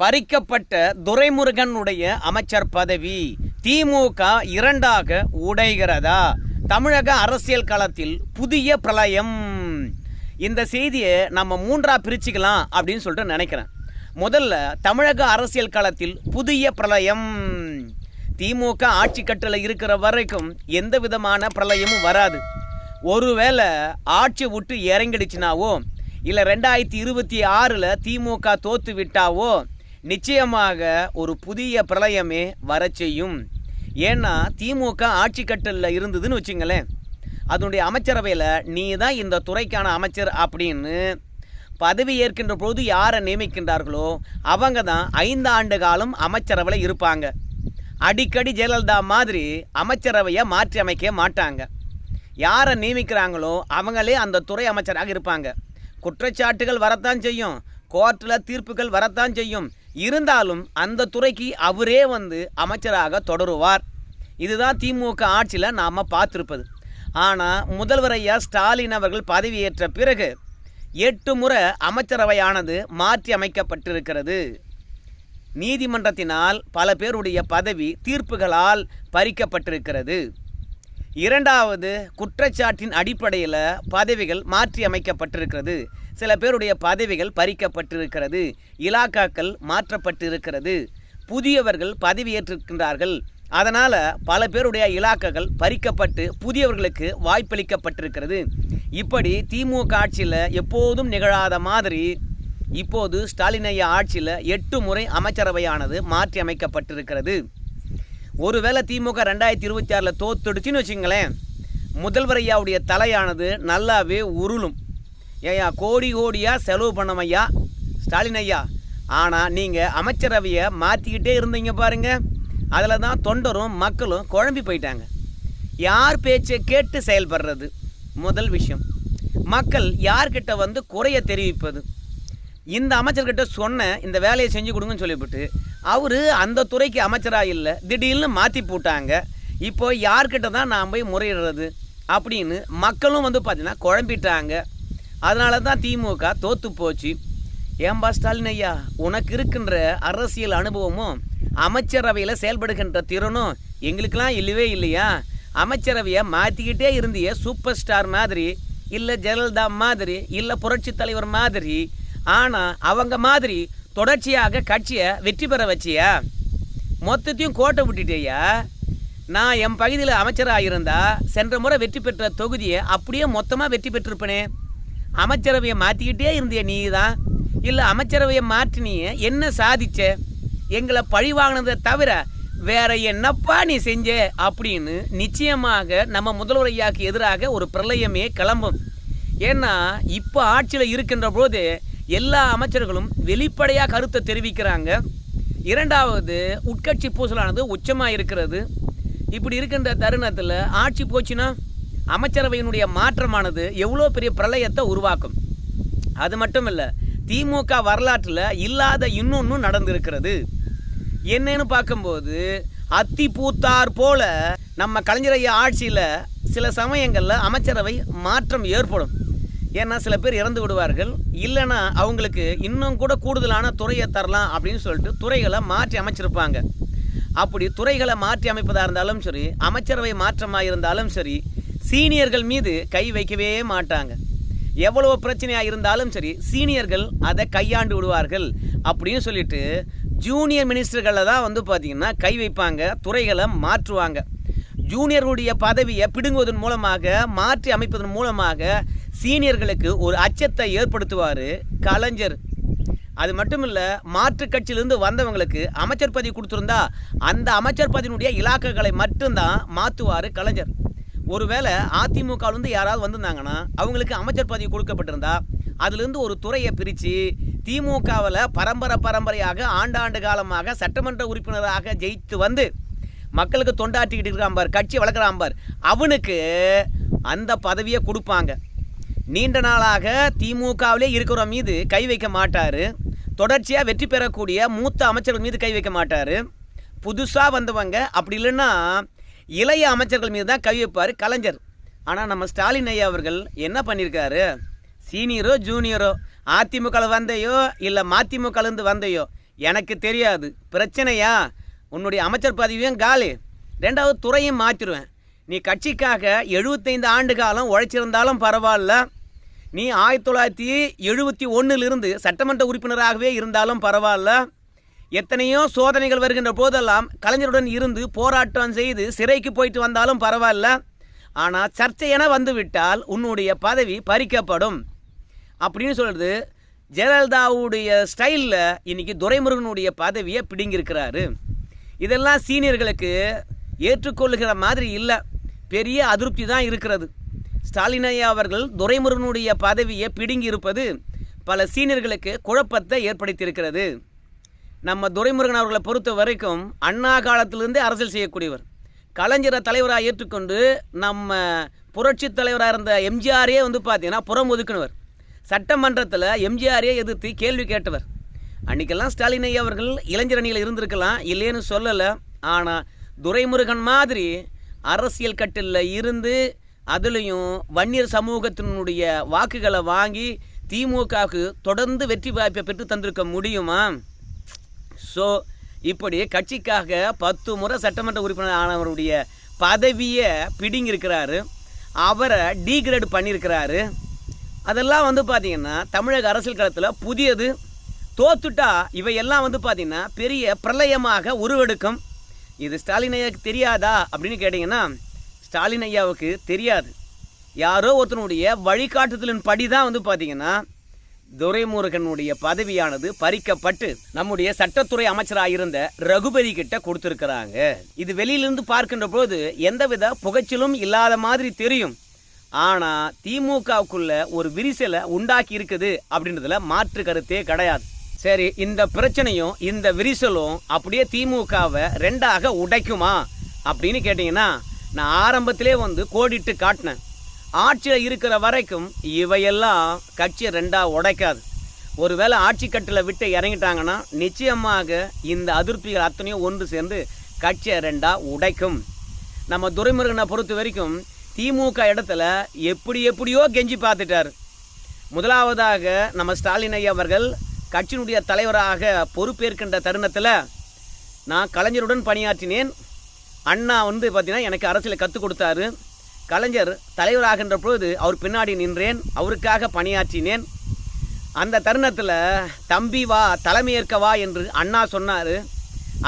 பறிக்கப்பட்ட துரைமுருகனுடைய அமைச்சர் பதவி திமுக இரண்டாக உடைகிறதா? தமிழக அரசியல் களத்தில் புதிய பிரளயம். இந்த செய்தியை நம்ம மூன்றா பிரிச்சுக்கலாம் அப்படின்னு சொல்லிட்டு நினைக்கிறேன். முதல்ல தமிழக அரசியல் களத்தில் புதிய பிரளயம். திமுக ஆட்சி கட்டில் இருக்கிற வரைக்கும் எந்த விதமான பிரளயமும் வராது. ஒருவேளை ஆட்சி விட்டு இறங்கிடுச்சுனாவோ இல்லை ரெண்டாயிரத்தி இருபத்தி ஆறில் திமுக தோத்து விட்டாவோ நிச்சயமாக ஒரு புதிய பிரளயமே வர செய்யும். ஏன்னா திமுக ஆட்சி கட்டலில் இருந்ததுன்னு வச்சுங்களேன். அதனுடைய அமைச்சரவையில் நீ தான் இந்த துறைக்கான அமைச்சர் அப்படின்னு பதவி ஏற்கின்ற பொழுது யாரை நியமிக்கின்றார்களோ அவங்க தான் ஐந்து ஆண்டு காலம் அமைச்சரவையில் இருப்பாங்க. அடிக்கடி ஜெயலலிதா மாதிரி அமைச்சரவையை மாற்றி அமைக்க மாட்டாங்க. யாரை நியமிக்கிறாங்களோ அவங்களே அந்த துறை அமைச்சராக இருப்பாங்க. குற்றச்சாட்டுகள் வரத்தான் செய்யும். கோர்ட்டில் தீர்ப்புகள் வரத்தான் செய்யும். இருந்தாலும் அந்த துறைக்கு அவரே வந்து அமைச்சராக தொடருவார். இதுதான் திமுக ஆட்சியில் நாம் பார்த்துருப்பது. ஆனால் முதல்வர் ஐயா ஸ்டாலின் அவர்கள் பதவியேற்ற பிறகு எட்டு முறை அமைச்சரவையானது மாற்றி அமைக்கப்பட்டிருக்கிறது. நீதிமன்றத்தினால் பல பேருடைய பதவி தீர்ப்புகளால் பறிக்கப்பட்டிருக்கிறது. இரண்டாவது குற்றச்சாட்டின் அடிப்படையில் பதவிகள் மாற்றி அமைக்கப்பட்டிருக்கிறது. சில பேருடைய பதவிகள் பறிக்கப்பட்டிருக்கிறது. இலாக்காக்கள் மாற்றப்பட்டிருக்கிறது. புதியவர்கள் பதவியேற்றிருக்கின்றார்கள் அதனால் பல பேருடைய இலாக்காக்கள் பறிக்கப்பட்டு புதியவர்களுக்கு வாய்ப்பளிக்கப்பட்டிருக்கிறது. இப்படி திமுக ஆட்சியில் எப்போதும் நிகழாத மாதிரி இப்போது ஸ்டாலின் ஐயா ஆட்சியில் எட்டு முறை அமைச்சரவையானது மாற்றி அமைக்கப்பட்டிருக்கிறது. ஒருவேளை திமுக ரெண்டாயிரத்தி இருபத்தி ஆறில் தோத்துடுச்சின்னு வச்சுங்களேன் முதல்வர் ஐயாவுடைய தலையானது நல்லாவே உருளும். ஏயா கோடி கோடியாக செலவு பண்ணோம் ஐயா. ஸ்டாலின் ஐயா ஆனால் நீங்கள் அமைச்சரவையை மாற்றிக்கிட்டே இருந்தீங்க பாருங்க. அதில் தான் தொண்டரும் மக்களும் குழம்பி போயிட்டாங்க. யார் பேச்சை கேட்டு செயல்படுறது? முதல் விஷயம். மக்கள் யார்கிட்ட வந்து குறைய தெரிவிப்பது? இந்த அமைச்சர்கிட்ட சொன்ன இந்த வேலையை செஞ்சு கொடுங்கன்னு சொல்லிவிட்டு அவர் அந்த துறைக்கு அமைச்சராக இல்லை திடீர்னு மாற்றி போட்டாங்க. இப்போ யார்கிட்ட தான் நான் போய் முறையிடுறது? அப்படின்னு மக்களும் வந்து பார்த்தீங்கன்னா குழம்பிட்டாங்க. அதனால தான் திமுக தோத்து போச்சு. ஏம்பா ஸ்டாலின் ஐயா உனக்கு இருக்கின்ற அரசியல் அனுபவமும் அமைச்சரவையில் செயல்படுகின்ற திறனும் எங்களுக்கெல்லாம் இல்லவே இல்லையா? அமைச்சரவையை மாற்றிக்கிட்டே இருந்தியே சூப்பர் ஸ்டார் மாதிரி இல்லை ஜெயலலிதா மாதிரி இல்லை புரட்சி தலைவர் மாதிரி. ஆனால் அவங்க மாதிரி தொடர்ச்சியாக கட்சியை வெற்றி பெற வச்சியா? மொத்தத்தையும் கோட்டை விட்டுட்டேயா? நான் என் பகுதியில் அமைச்சராக இருந்தால் சென்ற முறை வெற்றி பெற்ற தொகுதியை அப்படியே மொத்தமாக வெற்றி பெற்றிருப்பேனே. அமைச்சரவையை மாற்றிக்கிட்டே இருந்திய நீ தான் இல்லை அமைச்சரவையை மாற்றினிய என்ன சாதிச்ச? எங்களை பழி வாங்கினதை தவிர வேற என்னப்பா நீ செஞ்ச? அப்படின்னு நிச்சயமாக நம்ம முதல்வரையாக்கு எதிராக ஒரு பிரளயமே கிளம்பும். ஏன்னா இப்போ ஆட்சியில் இருக்கின்ற போது எல்லா அமைச்சர்களும் வெளிப்படையாக கருத்தை தெரிவிக்கிறாங்க. இரண்டாவது உட்கட்சி பூசலானது உச்சமாக இருக்கிறது. இப்படி இருக்கின்ற தருணத்தில் ஆட்சி போச்சுன்னா அமைச்சரவையினுடைய மாற்றமானது எவ்வளோ பெரிய பிரளயத்தை உருவாக்கும்? அது மட்டும் இல்லை திமுக வரலாற்றில் இல்லாத இன்னொன்றும் நடந்திருக்கிறது. என்னன்னு பார்க்கும்போது அத்தி பூத்தார் போல நம்ம கலைஞரைய ஆட்சியில் சில சமயங்களில் அமைச்சரவை மாற்றம் ஏற்படும். ஏன்னா சில பேர் இறந்து விடுவார்கள். இல்லைன்னா அவங்களுக்கு இன்னும் கூட கூடுதலான துறையை தரலாம் அப்படின்னு சொல்லிட்டு துறைகளை மாற்றி அமைச்சிருப்பாங்க. அப்படி துறைகளை மாற்றி அமைப்பதாக இருந்தாலும் சரி அமைச்சரவை மாற்றமாக இருந்தாலும் சரி சீனியர்கள் மீது கை வைக்கவே மாட்டாங்க. எவ்வளோ பிரச்சனையாக இருந்தாலும் சரி சீனியர்கள் அதை கையாண்டு விடுவார்கள் அப்படின்னு சொல்லிட்டு ஜூனியர் மினிஸ்டர்களில் தான் வந்து பார்த்திங்கன்னா கை வைப்பாங்க துறைகளை மாற்றுவாங்க. ஜூனியர்களுடைய பதவியை பிடுங்குவதன் மூலமாக மாற்றி அமைப்பதன் மூலமாக சீனியர்களுக்கு ஒரு அச்சத்தை ஏற்படுத்துவார் கலைஞர். அது மட்டும் இல்லை மாற்றுக் கட்சியிலிருந்து வந்தவங்களுக்கு அமைச்சர் பதவி கொடுத்துருந்தா அந்த அமைச்சர் பதவியினுடைய இலாக்குகளை மட்டும்தான் மாற்றுவார் கலைஞர். ஒருவேளை அதிமுகவிலேருந்து யாராவது வந்திருந்தாங்கன்னா அவங்களுக்கு அமைச்சர் பதவி கொடுக்கப்பட்டிருந்தா அதுலேருந்து ஒரு துறையை பிரித்து திமுகவில் பரம்பரை பரம்பரையாக ஆண்டாண்டு காலமாக சட்டமன்ற உறுப்பினராக ஜெயித்து வந்து மக்களுக்கு தொண்டாற்றிக்கிட்டு இருக்கான் கட்சி வளர்க்குறாம்பார் அவனுக்கு அந்த பதவியை கொடுப்பாங்க. நீண்ட நாளாக திமுகவிலே இருக்கிற மீது கை வைக்க மாட்டார். தொடர்ச்சியாக வெற்றி பெறக்கூடிய மூத்த அமைச்சர்கள் மீது கை வைக்க மாட்டார். புதுசாக வந்தவங்க அப்படி இல்லைன்னா இளைய அமைச்சர்கள் மீது தான் கவிப்பார் கலைஞர். ஆனால் நம்ம ஸ்டாலின் ஐயா அவர்கள் என்ன பண்ணியிருக்காரு சீனியரோ ஜூனியரோ அதிமுகவில் வந்தையோ இல்லை மதிமுகலேருந்து வந்தையோ எனக்கு தெரியாது. பிரச்சனையா? உன்னுடைய அமைச்சர் பதவியும் காலி. ரெண்டாவது துறையும் மாற்றிடுவேன் நீ கட்சிக்காக எழுபத்தைந்து ஆண்டு காலம் உழைச்சிருந்தாலும் பரவாயில்ல. நீ ஆயிரத்தி தொள்ளாயிரத்தி எழுபத்தி ஒன்றிலிருந்து சட்டமன்ற உறுப்பினராகவே இருந்தாலும் பரவாயில்ல. எத்தனையோ சோதனைகள் வருகின்ற போதெல்லாம் கலைஞருடன் இருந்து போராட்டம் செய்து சிறைக்கு போயிட்டு வந்தாலும் பரவாயில்ல. ஆனால் சர்ச்சையென வந்துவிட்டால் உன்னுடைய பதவி பறிக்கப்படும். அப்படின்னு சொல்கிறது ஜெயலலிதாவுடைய ஸ்டைலில் இன்றைக்கி துரைமுருகனுடைய பதவியை பிடுங்கியிருக்கிறாரு. இதெல்லாம் சீனியர்களுக்கு ஏற்றுக்கொள்ளுகிற மாதிரி இல்லை. பெரிய அதிருப்தி தான் இருக்கிறது. ஸ்டாலினையா அவர்கள் துரைமுருகனுடைய பதவியை பிடுங்கி இருப்பது பல சீனியர்களுக்கு குழப்பத்தை ஏற்படுத்தியிருக்கிறது. நம்ம துரைமுருகன் அவர்களை பொறுத்த வரைக்கும் அண்ணா காலத்திலிருந்தே அரசியல் செய்யக்கூடியவர். கலைஞரை தலைவராக ஏற்றுக்கொண்டு நம்ம புரட்சி தலைவராக இருந்த எம்ஜிஆரே வந்து பார்த்தீங்கன்னா புறம் ஒதுக்கினவர். சட்டமன்றத்தில் எம்ஜிஆரே எதிர்த்து கேள்வி கேட்டவர். அன்றைக்கெல்லாம் ஸ்டாலின் ஐயா அவர்கள் இளைஞர் அணியில் இருந்திருக்கலாம் இல்லைன்னு சொல்லலை. ஆனால் துரைமுருகன் மாதிரி அரசியல் கட்டில் இருந்து அதுலேயும் வன்னியர் சமூகத்தினுடைய வாக்குகளை வாங்கி திமுகவுக்கு தொடர்ந்து வெற்றி வாய்ப்பை பெற்று தந்திருக்க முடியுமா? ஸோ இப்படி கட்சிக்காக பத்து முறை சட்டமன்ற உறுப்பினர் ஆனவருடைய பதவியை பிடிங்கிருக்கிறாரு அவரை டீக்ரேட் பண்ணியிருக்கிறாரு. அதெல்லாம் வந்து பார்த்திங்கன்னா தமிழக அரசியல் களத்தில் புதியது. தோத்துட்டா இவையெல்லாம் வந்து பார்த்திங்கன்னா பெரிய பிரளயமாக உருவெடுக்கும். இது ஸ்டாலின் ஐயாவுக்கு தெரியாதா? அப்படின்னு கேட்டிங்கன்னா ஸ்டாலின் ஐயாவுக்கு தெரியாது. யாரோ ஒருத்தனுடைய வழிகாட்டுதலின் படி தான் வந்து பார்த்திங்கன்னா துரைமுருகனுடைய பதவியானது பறிக்கப்பட்டு நம்முடைய சட்டத்துறை அமைச்சராக இருந்த ரகுபதி கிட்ட கொடுத்துருக்குறாங்க. இது வெளியிலிருந்து பார்க்கின்ற போது எந்தவித புகைச்சலும் இல்லாத மாதிரி தெரியும். ஆனால் திமுகவுக்குள்ள ஒரு விரிசலை உண்டாக்கி இருக்குது அப்படின்றதுல மாற்று கருத்தே கிடையாது. சரி இந்த பிரச்சனையும் இந்த விரிசலும் அப்படியே திமுகவை ரெண்டாக உடைக்குமா? அப்படின்னு கேட்டிங்கன்னா நான் ஆரம்பத்திலே வந்து கோடிட்டு காட்டினேன். ஆட்சியில் இருக்கிற வரைக்கும் இவையெல்லாம் கட்சியை ரெண்டாக உடைக்காது. ஒருவேளை ஆட்சி கட்டில் விட்டு இறங்கிட்டாங்கன்னா நிச்சயமாக இந்த அதிருப்திகள் அத்தனையும் ஒன்று சேர்ந்து கட்சியை ரெண்டாக உடைக்கும். நம்ம துரைமுருகனை பொறுத்த வரைக்கும் திமுக இடத்துல எப்படி எப்படியோ கெஞ்சி பார்த்துட்டார். முதலாவதாக நம்ம ஸ்டாலின் ஐயா அவர்கள் கட்சியினுடைய தலைவராக பொறுப்பேற்கின்ற தருணத்தில் நான் கலைஞருடன் பணியாற்றினேன். அண்ணா வந்து பார்த்திங்கன்னா எனக்கு அரசியலை கற்றுக் கொடுத்தாரு. கலைஞர் தலைவராகின்ற பொழுது அவர் பின்னாடி நின்றேன் அவருக்காக பணியாற்றினேன். அந்த தருணத்தில் தம்பி வா தலைமையேற்க வா என்று அண்ணா சொன்னார்.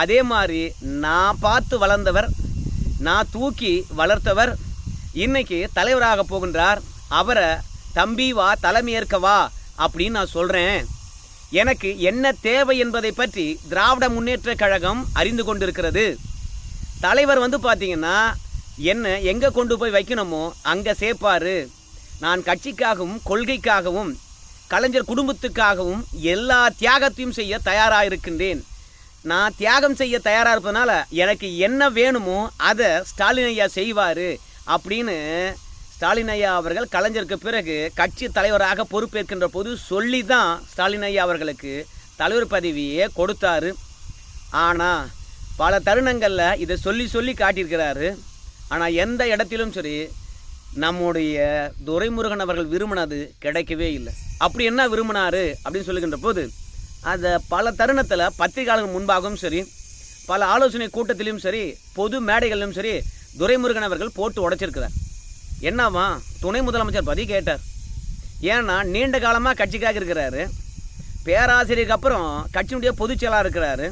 அதே மாதிரி நான் பார்த்து வளர்ந்தவர் நான் தூக்கி வளர்த்தவர் இன்னைக்கு தலைவராக போகின்றார். அவரை தம்பி வா தலைமையேற்க வா அப்படின்னு நான் சொல்கிறேன் எனக்கு என்ன தேவை என்பதை பற்றி திராவிட முன்னேற்ற கழகம் அறிந்து கொண்டிருக்கிறது. தலைவர் வந்து பார்த்தீங்கன்னா என்ன எங்கே கொண்டு போய் வைக்கணுமோ அங்கே சேர்ப்பார். நான் கட்சிக்காகவும் கொள்கைக்காகவும் கலைஞர் குடும்பத்துக்காகவும் எல்லா தியாகத்தையும் செய்ய தயாராக இருக்கின்றேன். நான் தியாகம் செய்ய தயாராக இருப்பதனால எனக்கு என்ன வேணுமோ அதை ஸ்டாலின் ஐயா செய்வார் அப்படின்னு ஸ்டாலின் ஐயா அவர்கள் கலைஞருக்கு பிறகு கட்சி தலைவராக பொறுப்பேற்கின்ற போது சொல்லி தான் ஸ்டாலின் ஐயா அவர்களுக்கு தலைவர் பதவியே கொடுத்தாரு. ஆனால் பல தருணங்களில் இதை சொல்லி சொல்லி காட்டியிருக்கிறாரு. ஆனால் எந்த இடத்திலும் சரி நம்முடைய துரைமுருகன் அவர்கள் விரும்பினது கிடைக்கவே இல்லை. அப்படி என்ன விரும்பினாரு அப்படின்னு சொல்லுகின்ற போது அதை பல தருணத்தில் பத்திரிகையாளர்கள் முன்பாகவும் சரி பல ஆலோசனை கூட்டத்திலையும் சரி பொது மேடைகளிலும் சரி துரைமுருகன் அவர்கள் போட்டு உடைச்சிருக்கிறார். என்னவா துணை முதலமைச்சர் பதி கேட்டார். ஏன்னா நீண்ட காலமாக கட்சிக்காக இருக்கிறாரு. பேராசிரியருக்கு அப்புறம் கட்சியினுடைய பொதுச் செயலாளர் இருக்கிறாரு.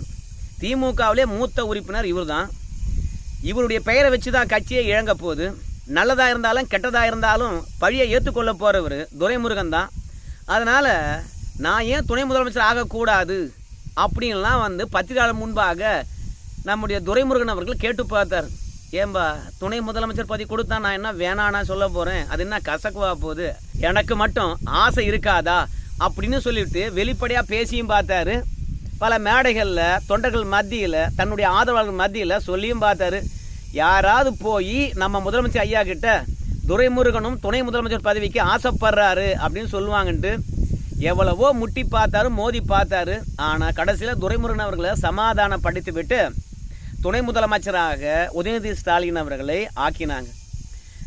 திமுகவிலே மூத்த உறுப்பினர் இவர் தான் இவருடைய பெயரை வச்சு தான் கட்சியை இழங்க போகுது. நல்லதாக இருந்தாலும் கெட்டதாக இருந்தாலும் பழியை ஏற்றுக்கொள்ள போகிறவர் துரைமுருகன் தான். அதனால் நான் ஏன் துணை முதலமைச்சர் ஆகக்கூடாது அப்படின்லாம் வந்து பத்திரிகையாளர் முன்பாக நம்முடைய துரைமுருகன் அவர்கள் கேட்டு பார்த்தார். ஏம்பா துணை முதலமைச்சர் பதவி கொடுத்தா நான் என்ன வேணானா சொல்ல போகிறேன் அது என்ன கசக்குவா போகுது? எனக்கு மட்டும் ஆசை இருக்காதா? அப்படின்னு சொல்லிட்டு வெளிப்படையாக பேசியும் பார்த்தாரு. பல மேடைகளில் தொண்டர்கள் மத்தியில் தன்னுடைய ஆதரவாளர்கள் மத்தியில் சொல்லியும் பார்த்தாரு. யாராவது போய் நம்ம முதலமைச்சர் ஐயா கிட்ட துரைமுருகனும் துணை முதலமைச்சர் பதவிக்கு ஆசைப்படுறாரு அப்படின்னு சொல்லுவாங்கன்ட்டு எவ்வளவோ முட்டி பார்த்தாரு மோதி பார்த்தாரு. ஆனால் கடைசியில் துரைமுருகன் அவர்களை சமாதானப்படுத்தி விட்டு துணை முதலமைச்சராக உதயநிதி ஸ்டாலின் அவர்களை ஆக்கினாங்க.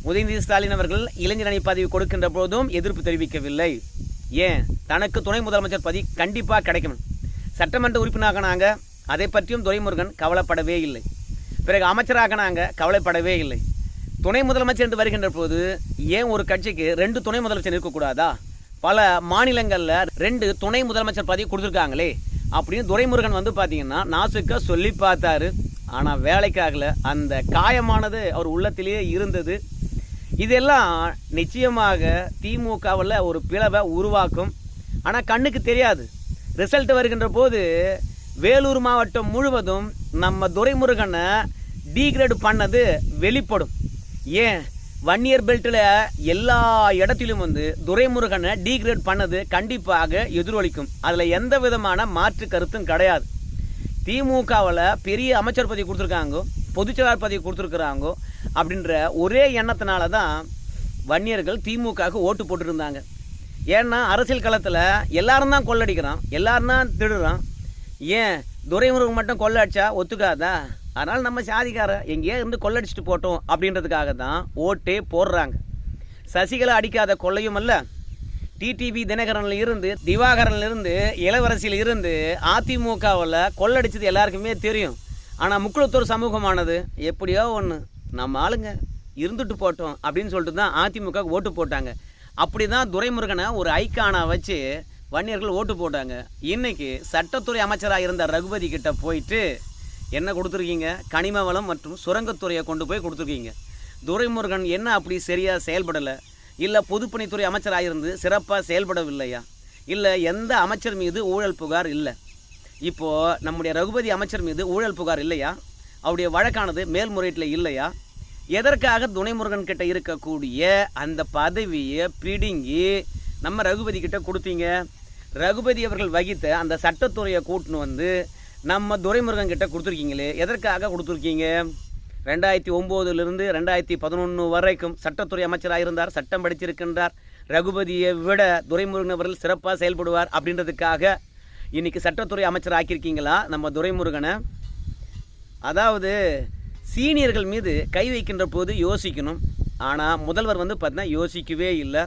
உதயநிதி ஸ்டாலின் அவர்கள் இளைஞர் அணி பதவி கொடுக்கின்ற போதும் எதிர்ப்பு தெரிவிக்கவில்லை. ஏன்? தனக்கு துணை முதலமைச்சர் பதவி கண்டிப்பாக கிடைக்கணும். சட்டமன்ற உறுப்பினராகினாங்க அதை பற்றியும் துரைமுருகன் கவலைப்படவே இல்லை. பிறகு அமைச்சராகினாங்க கவலைப்படவே இல்லை. துணை முதலமைச்சர் என்று வருகின்ற போது ஏன் ஒரு கட்சிக்கு ரெண்டு துணை முதலமைச்சர் இருக்கக்கூடாதா? பல மாநிலங்களில் ரெண்டு துணை முதலமைச்சர் பதவி கொடுத்துருக்காங்களே. அப்படின்னு துரைமுருகன் வந்து பார்த்தீங்கன்னா நாசுக்காக சொல்லி பார்த்தாரு. ஆனால் வேலைக்காகல அந்த காயமானது அவர் உள்ளத்திலேயே இருந்தது. இதெல்லாம் நிச்சயமாக திமுகவில் ஒரு பிளவை உருவாக்கும். ஆனால் கண்ணுக்கு தெரியாது. ரிசல்ட் வருகின்ற போது வேலூர் மாவட்டம் முழுவதும் நம்ம துரைமுருகனை டீக்ரேட் பண்ணது வெளிப்படும். ஏன்? வன்னியர் பெல்ட்டில் எல்லா இடத்திலும் வந்து துரைமுருகனை டீக்ரேட் பண்ணது கண்டிப்பாக எதிரொலிக்கும். அதில் எந்த விதமான மாற்று கருத்தும் கிடையாது. திமுகவில் பெரிய அமைச்சர் பதவி கொடுத்துருக்காங்க பொதுச்செயலாளர் பதவி கொடுத்துருக்குறாங்க அப்படின்ற ஒரே எண்ணத்தினால தான் வன்னியர்கள் திமுகவுக்கு ஓட்டு போட்டுருந்தாங்க. ஏன்னா அரசியல் களத்தில் எல்லாரும் தான் கொள்ளடிக்கிறான் எல்லாரும் தான் திடுறான். ஏன்? துரைமுருகன் மட்டும் கொள்ளடிச்சா ஒத்துக்காதா? அதனால் நம்ம சாதிக்காரன் எங்கேயே இருந்து கொள்ளடிச்சிட்டு போட்டோம் அப்படின்றதுக்காக தான் ஓட்டே போடுறாங்க. சசிகலா அடிக்காத கொள்ளையும் அல்ல. டிடிவி தினகரனில் இருந்து திவாகரனில் இருந்து இளவரசியில் இருந்து அதிமுகவில் கொள்ளடிச்சது எல்லாருக்குமே தெரியும். ஆனால் முக்குளத்தூர் சமூகமானது எப்படியோ ஒன்று நம்ம ஆளுங்க இருந்துட்டு போட்டோம் அப்படின்னு சொல்லிட்டு தான் அதிமுக ஓட்டு போட்டாங்க. அப்படி தான் துரைமுருகனை ஒரு ஐக்கானா வச்சு வன்னியர்கள் ஓட்டு போட்டாங்க. இன்றைக்கி சட்டத்துறை அமைச்சராக இருந்த ரகுபதி கிட்ட போயிட்டு என்ன கொடுத்துருக்கீங்க? கனிம வளம் மற்றும் சுரங்கத்துறையை கொண்டு போய் கொடுத்துருக்கீங்க. துரைமுருகன் என்ன அப்படி சரியாக செயல்படலை? இல்லை பொதுப்பணித்துறை அமைச்சராக இருந்து சிறப்பாக செயல்படவில்லையா? இல்லை எந்த அமைச்சர் மீது ஊழல் புகார் இல்லை? இப்போது நம்முடைய ரகுபதி அமைச்சர் மீது ஊழல் புகார் இல்லையா? அவருடைய வழக்கானது மேல்முறையீட்டில் இல்லையா? எதற்காக துணைமுருகன் கிட்ட இருக்கக்கூடிய அந்த பதவியை பிடுங்கி நம்ம ரகுபதி கிட்ட கொடுத்தீங்க? ரகுபதி அவர்கள் வகித்த அந்த சட்டத்துறையை கூட்டின்னு வந்து நம்ம துரைமுருகன் கிட்ட கொடுத்துருக்கீங்களே எதற்காக கொடுத்துருக்கீங்க? ரெண்டாயிரத்தி ஒம்போதுலேருந்து ரெண்டாயிரத்தி பதினொன்று வரைக்கும் சட்டத்துறை அமைச்சராக இருந்தார் சட்டம் படிச்சிருக்கின்றார் ரகுபதியை விட துரைமுருகன் அவர்கள் சிறப்பாக செயல்படுவார் அப்படின்றதுக்காக இன்னைக்கு சட்டத்துறை அமைச்சர் ஆக்கியிருக்கீங்களா? நம்ம துரைமுருகனை. அதாவது சீனியர்கள் மீது கை வைக்கின்ற போது யோசிக்கணும். ஆனால் முதல்வர் வந்து பார்த்தீங்கன்னா யோசிக்கவே இல்லை.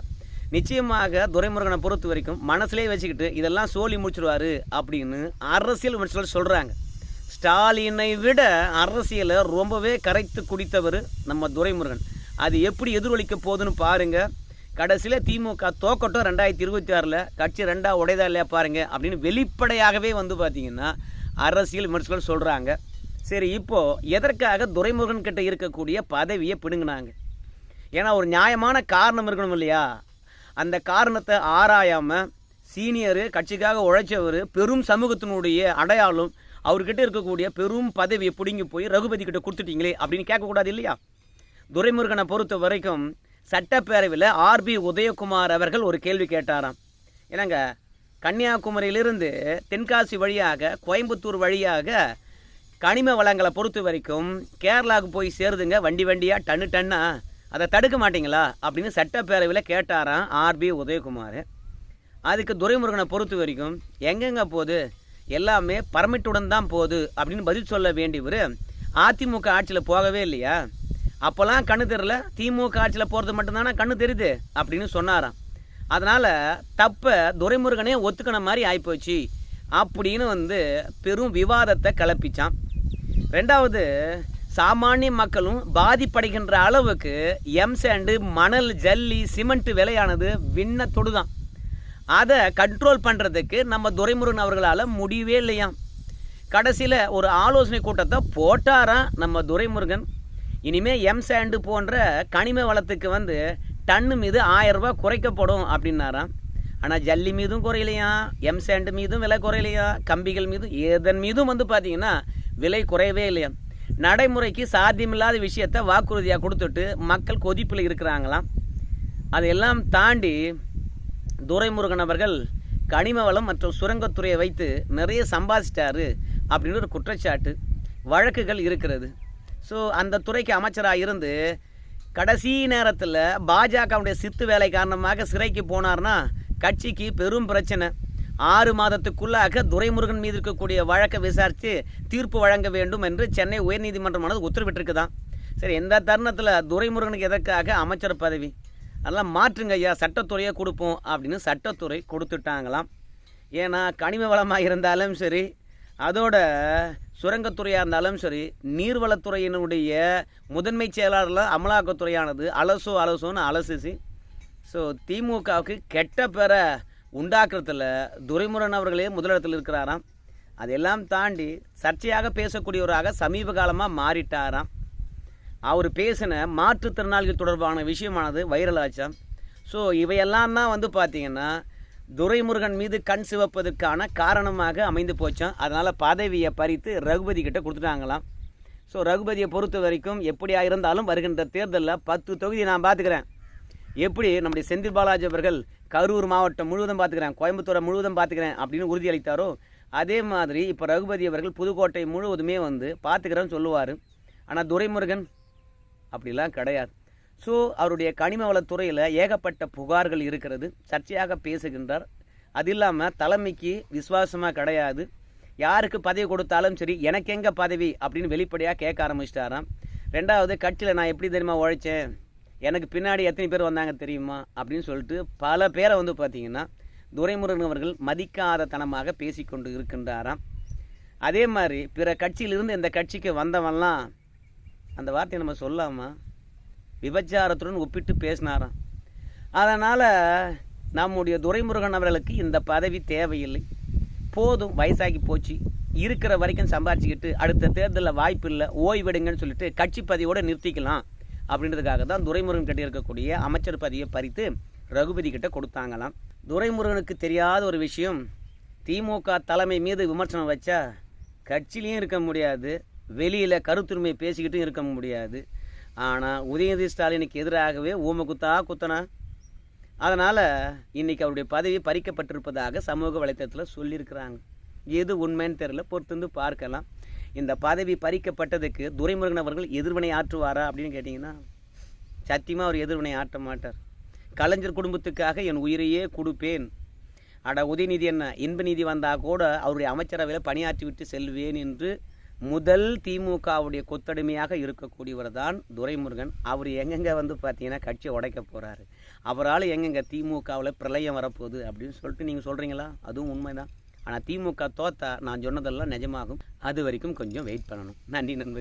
நிச்சயமாக துரைமுருகனை பொறுத்த வரைக்கும் மனசுலேயே வச்சுக்கிட்டு இதெல்லாம் சோழி முடிச்சிடுவாரு அப்படின்னு அரசியல் விமர்சகர்கள் சொல்கிறாங்க ஸ்டாலினை விட அரசியலை ரொம்பவே கரைத்து குடித்தவர் நம்ம துரைமுருகன். அது எப்படி எதிரொலிக்க போகுதுன்னு பாருங்கள் கடைசியில் திமுக தோக்கட்டும் ரெண்டாயிரத்தி இருபத்தி ஆறில் கட்சி ரெண்டாக உடையதா இல்லையா பாருங்கள் அப்படின்னு வெளிப்படையாகவே வந்து பார்த்திங்கன்னா அரசியல் விமர்சகர்கள் சொல்கிறாங்க சரி இப்போது எதற்காக துரைமுருகன் கிட்ட இருக்கக்கூடிய பதவியை பிடுங்கினாங்க? ஏன்னா ஒரு நியாயமான காரணம் இருக்கணும் இல்லையா? அந்த காரணத்தை ஆராயாமல் சீனியர் கட்சிக்காக உழைச்சவர் பெரும் சமூகத்தினுடைய அடையாளம் அவர்கிட்ட இருக்கக்கூடிய பெரும் பதவியை பிடுங்கி போய் ரகுபதி கிட்ட கொடுத்துட்டீங்களே அப்படின்னு கேட்கக்கூடாது இல்லையா? துரைமுருகனை பொறுத்த வரைக்கும் சட்டப்பேரவையில் ஆர்பி உதயகுமார் அவர்கள் ஒரு கேள்வி கேட்டாராம். என்னங்க கன்னியாகுமரியிலிருந்து தென்காசி வழியாக கோயம்புத்தூர் வழியாக கனிம வளங்களை பொறுத்த வரைக்கும் கேரளாவுக்கு போய் சேருதுங்க வண்டி வண்டியாக டன்னு டன்னாக அதை தடுக்க மாட்டீங்களா? அப்படின்னு சட்டப்பேரவையில் கேட்டாராம் ஆர்பி உதயகுமார். அதுக்கு துரைமுருகனை பொறுத்த வரைக்கும் எங்கெங்கே போகுது? எல்லாமே பர்மிட்டுடன் தான் போகுது அப்படின்னு பதில் சொல்ல வேண்டியவர் அதிமுக ஆட்சியில் போகவே இல்லையா? அப்போல்லாம் கண்ணு தெரில திமுக ஆட்சியில் போகிறது மட்டும்தானே? கண்ணு தெரியுது அப்படின்னு சொன்னாராம். அதனால் தப்பை துரைமுருகனே ஒத்துக்கின மாதிரி ஆகிப்போச்சு அப்படின்னு வந்து பெரும் விவாதத்தை கிளப்பிச்சான் ரெண்டாவது சாமானிய மக்களும் பாதிப்படைகின்ற அளவுக்கு எம் சேண்டு மணல் ஜல்லி சிமெண்ட் விலையானது விண்ண தொடுதான் அதை கண்ட்ரோல் பண்ணுறதுக்கு நம்ம துரைமுருகன் அவர்களால் முடியவே இல்லையாம். கடைசியில் ஒரு ஆலோசனை கூட்டத்தை போட்டாராம் நம்ம துரைமுருகன். இனிமேல் எம் சேண்டு போன்ற கனிம வளத்துக்கு வந்து டன்னு மீது ஆயரூபா குறைக்கப்படும் அப்படின்னாராம். ஆனால் ஜல்லி மீதும் குறையலையா? எம் சேண்டு மீதும் விலை குறையலையா? கம்பிகள் மீதும் எதன் மீதும் வந்து பார்த்தீங்கன்னா விலை குறையவே இல்லையா நடைமுறைக்கு சாத்தியமில்லாத விஷயத்தை வாக்குறுதியாக கொடுத்துட்டு மக்கள் கொதிப்பில் இருக்கிறாங்களாம். அதையெல்லாம் தாண்டி துரைமுருகன் அவர்கள் கனிம வளம் மற்றும் சுரங்கத்துறையை வைத்து நிறைய சம்பாதிச்சிட்டாரு அப்படின்னு ஒரு குற்றச்சாட்டு வழக்குகள் இருக்கிறது. ஸோ அந்த துறைக்கு அமைச்சராக இருந்து கடைசி நேரத்தில் பாஜகவுடைய சித்து வேலை காரணமாக சிறைக்கு போனார்னா கட்சிக்கு பெரும் பிரச்சனை. ஆறு மாதத்துக்குள்ளாக துரைமுருகன் மீது இருக்கக்கூடிய வழக்கை விசாரித்து தீர்ப்பு வழங்க வேண்டும் என்று சென்னை உயர்நீதிமன்றமானது உத்தரவிட்டிருக்குதான். சரி எந்த தருணத்தில் துரைமுருகனுக்கு எதற்காக அமைச்சர் பதவி? அதெல்லாம் மாற்றுங்க ஐயா சட்டத்துறையை கொடுப்போம் அப்படின்னு சட்டத்துறை கொடுத்துட்டாங்களாம். ஏன்னா கனிம வளமாக இருந்தாலும் சரி அதோட சுரங்கத்துறையாக இருந்தாலும் சரி நீர்வளத்துறையினுடைய முதன்மை செயலாளரில் அமலாக்கத்துறையானது அலசோ அலசோன்னு அலசிச்சு ஸோ திமுகவுக்கு கெட்ட பெற உண்டாக்குறதுல துரைமுருகன் அவர்களே முதலிடத்தில் இருக்கிறாராம். அதெல்லாம் தாண்டி சர்ச்சையாக பேசக்கூடியவராக சமீப காலமாக மாறிட்டாராம். அவர் பேசின மாற்றுத்திறனாளிகள் தொடர்பான விஷயமானது வைரல் ஆச்சாம் ஸோ இவையெல்லாம் தான் வந்து பார்த்திங்கன்னா துரைமுருகன் மீது கண் சிவப்பதற்கான காரணமாக அமைந்து போச்சான் அதனால் பதவியை பறித்து ரகுபதி கிட்ட கொடுத்துட்டாங்களாம். ஸோ ரகுபதியை பொறுத்த வரைக்கும் எப்படியா இருந்தாலும் வருகின்ற தேர்தலில் பத்து தொகுதி நான் பார்த்துக்கிறேன் எப்படி நம்முடைய செந்தில் பாலாஜி அவர்கள் கரூர் மாவட்டம் முழுவதும் பார்த்துக்கிறேன் கோயம்புத்தூரை முழுவதும் பார்த்துக்கிறேன் அப்படின்னு உறுதியளித்தாரோ அதே மாதிரி இப்போ ரகுபதி அவர்கள் புதுக்கோட்டை முழுவதுமே வந்து பார்த்துக்கிறேன்னு சொல்லுவார். ஆனால் துரைமுருகன் அப்படிலாம் கிடையாது. ஸோ அவருடைய கனிம வளத்துறையில் ஏகப்பட்ட புகார்கள் இருக்கிறது. சர்ச்சையாக பேசுகின்றார். அது இல்லாமல் தலைமைக்கு விசுவாசமாக கிடையாது. யாருக்கு பதவி கொடுத்தாலும் சரி எனக்கு எங்கே பதவி? அப்படின்னு வெளிப்படையாக கேட்க ஆரம்பிச்சிட்டாராம். ரெண்டாவது கட்சியில் நான் எப்படி தெரியுமா உழைச்சேன்? எனக்கு பின்னாடி எத்தனை பேர் வந்தாங்க தெரியுமா அப்படின்னு சொல்லிட்டு பல பேரை வந்து பார்த்தீங்கன்னா துரைமுருகன் அவர்கள் மதிக்காத தனமாக பேசிக்கொண்டு இருக்கின்றாராம். அதே மாதிரி பிற கட்சியிலிருந்து இந்த கட்சிக்கு வந்தவன்லாம் அந்த வார்த்தையை நம்ம சொல்லாமா? விபச்சாரத்துடன் ஒப்பிட்டு பேசினாராம். அதனால் நம்முடைய துரைமுருகன் அவர்களுக்கு இந்த பதவி தேவையில்லை. போதும் வயசாகி போச்சு. இருக்கிற வரைக்கும் சம்பாரிச்சுக்கிட்டு அடுத்த தேர்தலில் வாய்ப்பு இல்லை ஓய்வெடுங்கன்னு சொல்லிட்டு கட்சி பதவியோடு நிறுத்திக்கலாம். அப்படின்றதுக்காக தான் துரைமுருகன் கிட்ட இருக்கக்கூடிய அமைச்சர் பதவியை பறித்து ரகுபதி கிட்ட கொடுத்தாங்களாம். துரைமுருகனுக்கு தெரியாத ஒரு விஷயம் திமுக தலைமை மீது விமர்சனம் வச்சா கட்சியிலையும் இருக்க முடியாது வெளியில் கருத்துரிமை பேசிக்கிட்டும் இருக்க முடியாது. ஆனால் உதயநிதி ஸ்டாலினுக்கு எதிராகவே ஊமை குத்தா குத்தனா. அதனால் இன்னைக்கு அவருடைய பதவி பறிக்கப்பட்டிருப்பதாக சமூக வலைத்தளத்தில் சொல்லியிருக்கிறாங்க. எது உண்மைன்னு தெரியல பொறுத்திருந்து பார்க்கலாம். இந்த பதவி பறிக்கப்பட்டதுக்கு துரைமுருகன் அவர்கள் எதிர்வினை ஆற்றுவாரா அப்படின்னு கேட்டிங்கன்னா சத்தியமாக அவர் எதிர்வினை ஆற்ற மாட்டார். கலைஞர் குடும்பத்துக்காக என் உயிரையே கொடுப்பேன். அட உதயநிதி என்ன இன்ப நிதி வந்தால் கூட அவருடைய அமைச்சரவையில் பணியாற்றி விட்டு செல்வேன் என்று முதல் திமுகவுடைய கொத்தடிமையாக இருக்கக்கூடியவர் தான் துரைமுருகன். அவர் எங்கெங்கே வந்து பார்த்தீங்கன்னா கட்சியை உடைக்க போகிறாரு அவரால் எங்கெங்கே திமுகவில் பிரளயம் வரப்போகுது அப்படின்னு சொல்லிட்டு நீங்கள் சொல்கிறீங்களா அதுவும் உண்மைதான். ஆனால் திமுக தோத்தா நான் சொன்னதெல்லாம் நிஜமாகும். அது வரைக்கும் கொஞ்சம் வெயிட் பண்ணணும். நன்றி நண்பர்கள்.